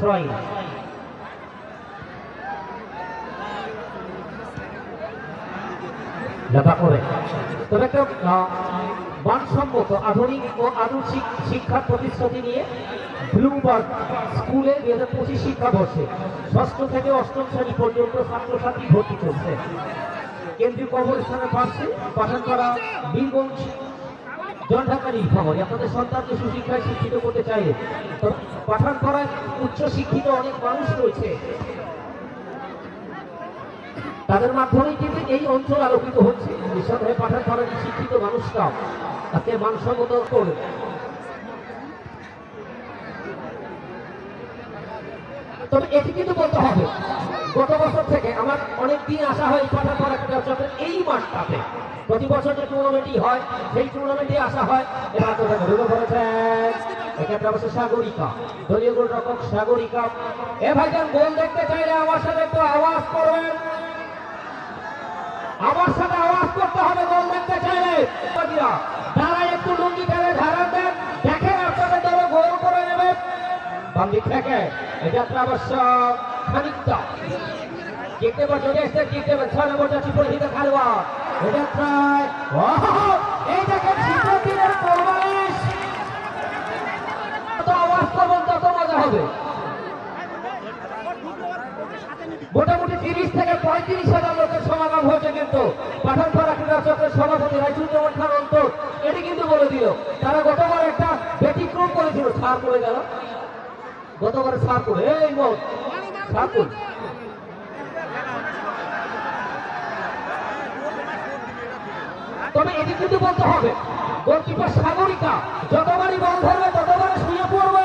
ছয় লেখা তবে একটা মানসম্মত আধুনিক ও আনুষিক শিক্ষার প্রতিশ্রুতি নিয়ে ব্লুমবার্গ স্কুলে দুই হাজার পঁচিশ শিক্ষাবর্ষে ষষ্ঠ থেকে অষ্টম শ্রেণি পর্যন্ত ছাত্রছাত্রী ভর্তি চলছে। কেন্দ্রীয় কবরস্থানের পাশে পাঠান করা বীরগঞ্জ জনঢাকার খবর আপনাদের সন্তানকে সুশিক্ষায় শিক্ষিত করতে চাইলে পাঠান করায় উচ্চ শিক্ষিত অনেক মানুষ রয়েছে। তাদের মাধ্যমেই কিন্তু এই অঞ্চল আলোকিত হচ্ছে। নিঃসন্দেহে পাঠান করার শিক্ষিত মানুষরা তাকে মানসম্মত করবে। তবে এটি কিন্তু বলতে হবে, গত বছর থেকে আমার অনেক দিন আসা হয় পাঠান করা চক্রের এই মাঠটাতে প্রতি বছর যে টুর্নামেন্টই হয়, সেই টুর্নামেন্টে আসা হয় এবার পড়েছেন এক্ষেত্রে অবশ্য সাগরিকা, দলীয় গোলরক্ষক সাগরিকা। এ ভাইজান গোল দেখতে চাইলে আমার সাথে একটু আওয়াজ করবেন। আমার সাথে আওয়াজ করতে হবে, গোল দেখতে চাইলে। তারা একটু লুঙ্গি টেনে ধারা দেন। দেখেন আপনাদের দলে গোল করে নেবে। বাম থেকে একটা অবশ্য খানিকটা। দেখতে পাচ্ছ দেখতে দেখতে পাচ্ছ ছয় নম্বর যাচ্ছি পরিহিত খেলোয়াড়। ওহ! এই দেখেন শিক্ষার্থীদের পরমালিশ যত আওয়াজ করবেন তত মজা হবে মোটামুটি তিরিশ থেকে পঁয়ত্রিশ হাজার লোকের সমাগম হয়েছে কিন্তু পাঠানপাড়া ক্রীড়া চক্রের সভাপতি রাইচুজ্জামান খান অন্তর, এটি কিন্তু বলে দিল, তারা গতবার একটা ব্যতিক্রম করেছিল সার করে গেল। গতবার সার করে, এই মত সার তবে এটি কিন্তু বলতে হবে, গোলকিপার সাগরিকা যতবারই বল ধরবে, ততবারই শুয়ে পড়বে।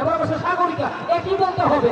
এবার অবশ্য সাগরিকা, এটি বলতে হবে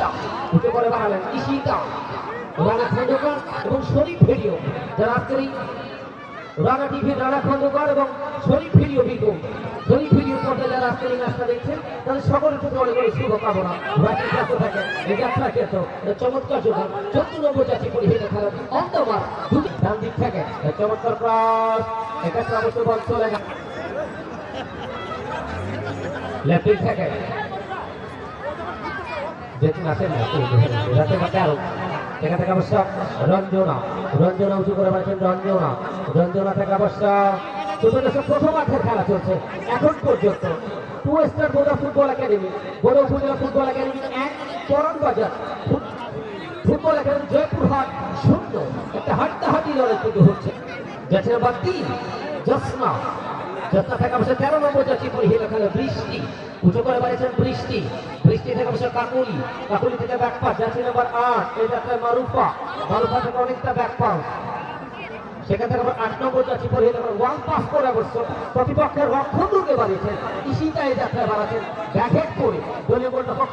ইশিতা উঠে পড়ে বাড়ালেন ইশিতা রানা খন্দকার এবং শরীফ ভিডিও, যারা আজকের এই রানা টিভি রানা খন্দকার এবং শরীফ ভিডিও বিকুম শরীফ ভিডিও পর্দায় যারা আজকের এই ম্যাচটা দেখছেন, তাদের সকলের প্রতি অনেক অনেক শুভকামনা। ব্যাটিং প্রান্ত থাকে এই যাত্রা ক্ষেত্র চমৎকার যোগান চোদ্দ নম্বর পরিহিত খেলা অন্তমার দুটি ডান দিক থেকে চমৎকার ক্রস। এক্ষেত্রে অবশ্য বল চলে লেফট দিক থেকে আসেন না রাতে বা তেরো এখান থেকে অবশ্য রঞ্জনা রঞ্জনা উঁচু করে পাচ্ছেন রঞ্জনা রঞ্জনা থেকে অবশ্য চতুর্দশ প্রথমার্ধের খেলা চলছে, এখন পর্যন্ত two star board football academy, বড় উপজেলা ফুটবল একাডেমি এক চরণ বাজার ফুটবল একাডেমি জয়পুরহাট শূন্য, একটা হাড্ডাহাড্ডি লড়াই কিন্তু হচ্ছে। যাচ্ছে নাম্বার তিন, জসনা। জসনা থেকে অবশ্য তেরো নম্বর যাচ্ছি পরিহিত খেলা বৃষ্টি, উঁচু করে বাড়িয়েছেন বৃষ্টি। বৃষ্টি থেকে অবশ্য কাকুলি। কাকুলি থেকে ব্যাকপাস যাচ্ছে নাম্বার আট, এই যাত্রায় মারুফা। মারুফা থেকে অনেকটা ব্যাকপাস সেখান থেকে আবার আট নম্বর যাচ্ছি পরিহিত ওয়ান পাস করে অবশ্য। প্রতিপক্ষের রক্ষণ দুর্গে বাড়িয়েছেন। ইসিটা এই যাত্রায় বাড়াচ্ছেন। ব্যাঘেট করে। দলীয় গোলরক্ষক